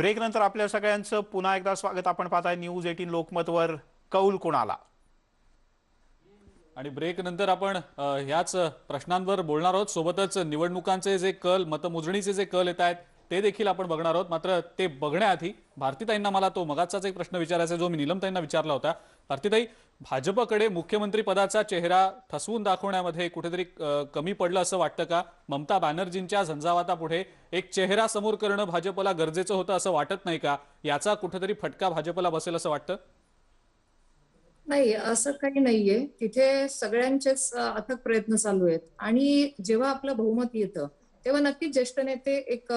Break नंतर आपल्या सगळ्यांचं पुन्हा एकदा स्वागत. आपण पाहताय न्यूज एटीन लोकमतवर. कौल कोणाला? आणि ब्रेक नंतर आपण ह्याच प्रश्नांवर बोलणार आहोत. सोबतच निवडणुकांचे जे कल मतमोजणीचे जे कल येत आहेत ते देखील आपण बघणार आहोत. मात्र ते बघण्याआधी भारतीताईंना मला तो मगाचाच एक प्रश्न विचारायचा जो मी निलमताईंना विचारला होता. भारतीताई भाजपकडे मुख्यमंत्री पदाचा चेहरा ठसवून दाखवण्यामध्ये कुठेतरी कमी पडलं असं वाटतं का? ममता बॅनर्जींच्या झंझावातापुढे एक चेहरा समोर करणं भाजपला गरजेचं होतं असं वाटत नाही का? याचा कुठेतरी फटका भाजपला बसेल असं वाटतं? नाही असं काही नाहीये. तिथे सगळ्यांचेच अथक प्रयत्न चालू आहेत. आणि जेव्हा आपलं बहुमत येतं तेव्हा नक्कीच ज्येष्ठ नेते एक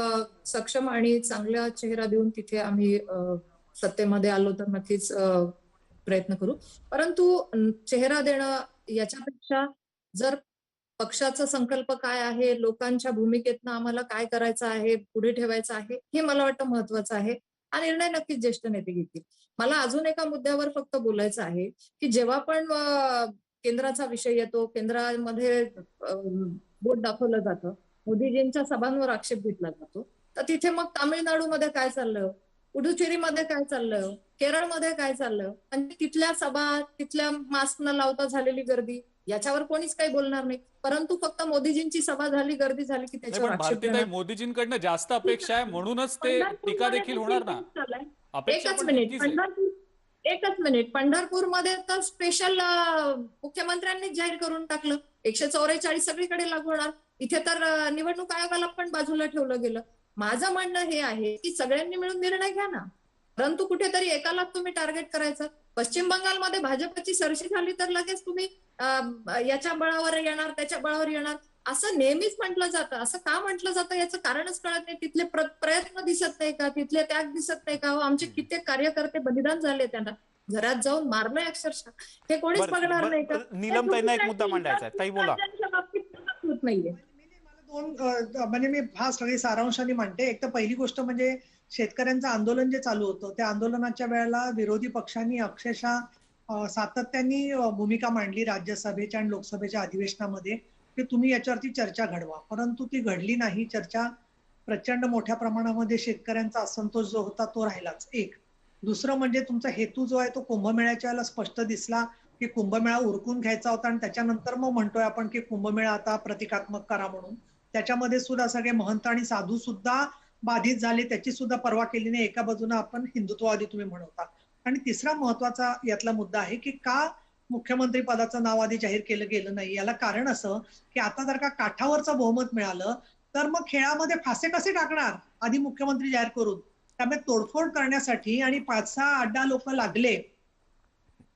सक्षम आणि चांगला चेहरा देऊन तिथे आम्ही सत्तेमध्ये आलो तर नक्कीच प्रयत्न करू. परंतु चेहरा देणं याच्यापेक्षा जर पक्षाचा संकल्प काय आहे लोकांच्या भूमिकेतनं आम्हाला काय करायचं आहे पुढे ठेवायचं आहे हे मला वाटतं महत्वाचं आहे हा निर्णय नक्कीच ज्येष्ठ नेते घेतील. मला अजून एका मुद्द्यावर फक्त बोलायचं आहे की जेव्हा पण केंद्राचा विषय येतो केंद्रामध्ये बोट दाखवलं जातं मोदीजींच्या सभांवर आक्षेप घेतला जातो तर तिथे मग तामिळनाडूमध्ये काय चाललं? पुडुचेरीमध्ये काय चाललं? केरळमध्ये काय चाललं? आणि तिथल्या सभा तिथल्या मास्क न लावता झालेली गर्दी याच्यावर कोणीच काही बोलणार नाही. परंतु फक्त मोदीजींची सभा झाली गर्दी झाली की त्याच्यावर. मोदीजींकडनं जास्त अपेक्षा आहे म्हणूनच ते टीका देखील होणार ना. एकच मिनिट. पंढरपूर एकच मिनिट. पंढरपूरमध्ये तर स्पेशल मुख्यमंत्र्यांनी जाहीर करून टाकलं. एकशे चौवेचाळीस सगळीकडे लागू होणार. इथे तर निवडणूक आयोगाला पण बाजूला ठेवलं गेलं. माझं म्हणणं हे आहे की सगळ्यांनी मिळून निर्णय घ्या ना. परंतु कुठेतरी एकालाच तुम्ही टार्गेट करायचं. पश्चिम बंगालमध्ये भाजपची सरशी झाली तर लगेच तुम्ही याच्या बळावर येणार त्याच्या बळावर येणार. असं नेहमीच म्हटलं जातं. असं का म्हटलं जातं याचं कारणच कळत नाही. तिथले प्र- प्रयत्न दिसत नाही का? तिथले त्याग दिसत नाही का? हो, आमचे कित्येक कार्यकर्ते बलिदान झाले त्यांना. घरात जाऊन मारलंय अक्षरशः. हे कोणीच बघणार नाही का? ताईंना एक मुद्दा मांडायचा. ताई बोला. बाबतीत होत नाहीये. दोन म्हणजे मी हा सगळी सारांशाने मांडते एक तर पहिली गोष्ट म्हणजे शेतकऱ्यांचं आंदोलन जे चालू होतं त्या आंदोलनाच्या वेळेला विरोधी पक्षांनी अक्षरशः सातत्याने भूमिका मांडली राज्यसभेच्या आणि लोकसभेच्या अधिवेशनामध्ये की तुम्ही याच्यावरती चर्चा घडवा. परंतु ती घडली नाही. चर्चा प्रचंड मोठ्या प्रमाणामध्ये शेतकऱ्यांचा असंतोष जो होता तो राहिलाच. एक. दुसरं म्हणजे तुमचा हेतू जो आहे तो कुंभमेळ्याच्या वेळेला स्पष्ट दिसला की कुंभमेळा उरकून घ्यायचा होता आणि त्याच्यानंतर मग म्हणतोय आपण की कुंभमेळा आता प्रतिकात्मक करा म्हणून. त्याच्यामध्ये सुद्धा सगळे महंत आणि साधू सुद्धा बाधित झाले त्याची सुद्धा पर्वा केली नाही. एका बाजूने आपण हिंदुत्ववादी तुम्ही म्हणवता. आणि तिसरा महत्त्वाचा यातला मुद्दा आहे की का मुख्यमंत्री पदाचं नाव आधी जाहीर केलं गेलं नाही? याला कारण असं की आता जर का काठावरचं बहुमत मिळालं तर मग खेळामध्ये फासे कसे टाकणार? आधी मुख्यमंत्री जाहीर करून. त्यामुळे तोडफोड करण्यासाठी आणि पाच सहा अड्डा लोक लागले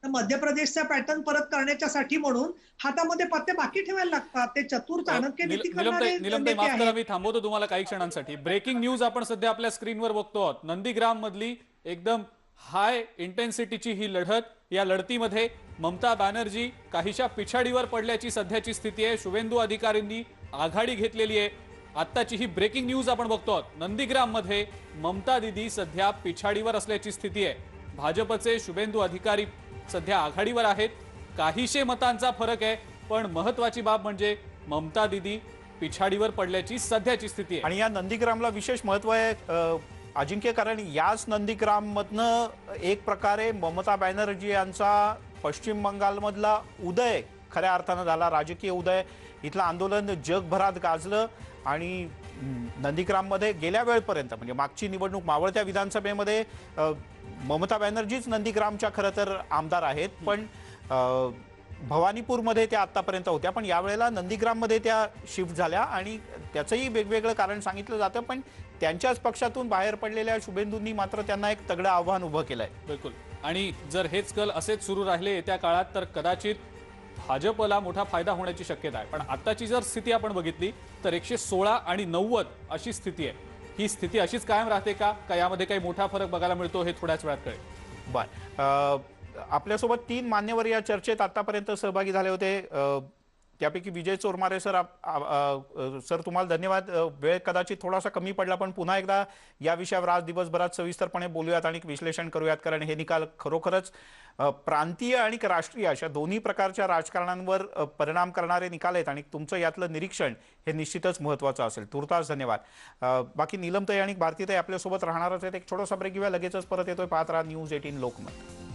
तर मध्य प्रदेशचा पॅटर्न परत करण्याच्यासाठी म्हणून हातामध्ये पत्ते बाकी ठेवायला लागतात. ते चतुर चाणक्य नीती करणारे. मी थांबवतो तुम्हाला काही क्षणांसाठी. ब्रेकिंग न्यूज आपण सध्या आपल्या स्क्रीनवर बघतो आहोत. नंदीग्राम मधली एकदम हाय इंटेन्सिटीची ही लढत या लढतीमध्ये ममता बॅनर्जी काहीशा पिछाडीवर पडल्याची सध्याची स्थिती आहे. शुभेंदू अधिकारींनी आघाडी घेतलेली आहे. आत्ताची ही ब्रेकिंग न्यूज आपण बघतो आहोत. नंदीग्राममध्ये ममता दिदी सध्या पिछाडीवर असल्याची स्थिती आहे. भाजपचे शुभेंदू अधिकारी सध्या आघाडीवर आहेत. काहीशे मतांचा फरक आहे पण महत्वाची बाब म्हणजे ममता दिदी पिछाडीवर पडल्याची सध्याची स्थिती आहे. आणि या नंदीग्रामला विशेष महत्त्व आहे अजिंक्य कारण याच नंदीग्राम मधनं एक प्रकारे ममता बॅनर्जी यांचा पश्चिम बंगालमधला उदय खऱ्या अर्थानं झाला राजकीय उदय. इथलं आंदोलन जगभरात गाजलं आणि नंदीग्राममध्ये गेल्या वेळपर्यंत म्हणजे मागची निवडणूक मावळत्या विधानसभेमध्ये ममता बॅनर्जीच नंदीग्रामच्या खरं तर आमदार आहेत पण भवानीपूरमध्ये त्या आत्तापर्यंत होत्या पण यावेळेला नंदीग्राममध्ये त्या शिफ्ट झाल्या आणि त्याचंही वेगवेगळं कारण सांगितलं जातं पण त्यांच्याच पक्षातून बाहेर पडलेल्या शुभेंदूंनी मात्र त्यांना एक तगडं आव्हान उभं केलंय. बिलकुल. आणि जर हेच कल असेच सुरू राहिले येत्या काळात तर कदाचित भाजपला मोठा फायदा होण्याची शक्यता आहे. पण आत्ताची जर स्थिती आपण बघितली तर एकशे सोळा आणि नव्वद अशी स्थिती आहे. ही स्थिती अशीच कायम राहते का? का यामध्ये काही मोठा फरक बघायला मिळतो हे थोड्याच वेळात कळेल. बर. आपल्यासोबत तीन मान्यवर या चर्चेत आतापर्यंत सहभागी झाले होते. त्यापैकी विजय चोरमारे सर आप- आ- आ- सर तुम्हाला धन्यवाद. वेळ कदाचित थोडासा कमी पडला पण पुन्हा एकदा या विषयावर आज दिवसभरात सविस्तरपणे बोलूयात आणि विश्लेषण करूयात कारण हे निकाल खरोखरच प्रांतीय आणि राष्ट्रीय अशा दोन्ही प्रकारच्या राजकारणांवर परिणाम करणारे निकाल आहेत आणि तुमचं यातलं निरीक्षण हे निश्चितच महत्त्वाचं असेल. तुर्तास धन्यवाद. बाकी नीलमताई आणि भारतीताई आपल्यासोबत राहणारच आहेत. एक छोटासा ब्रेक घेऊया लगेचच परत येतोय पाहत राहा न्यूज एटीन लोकमत.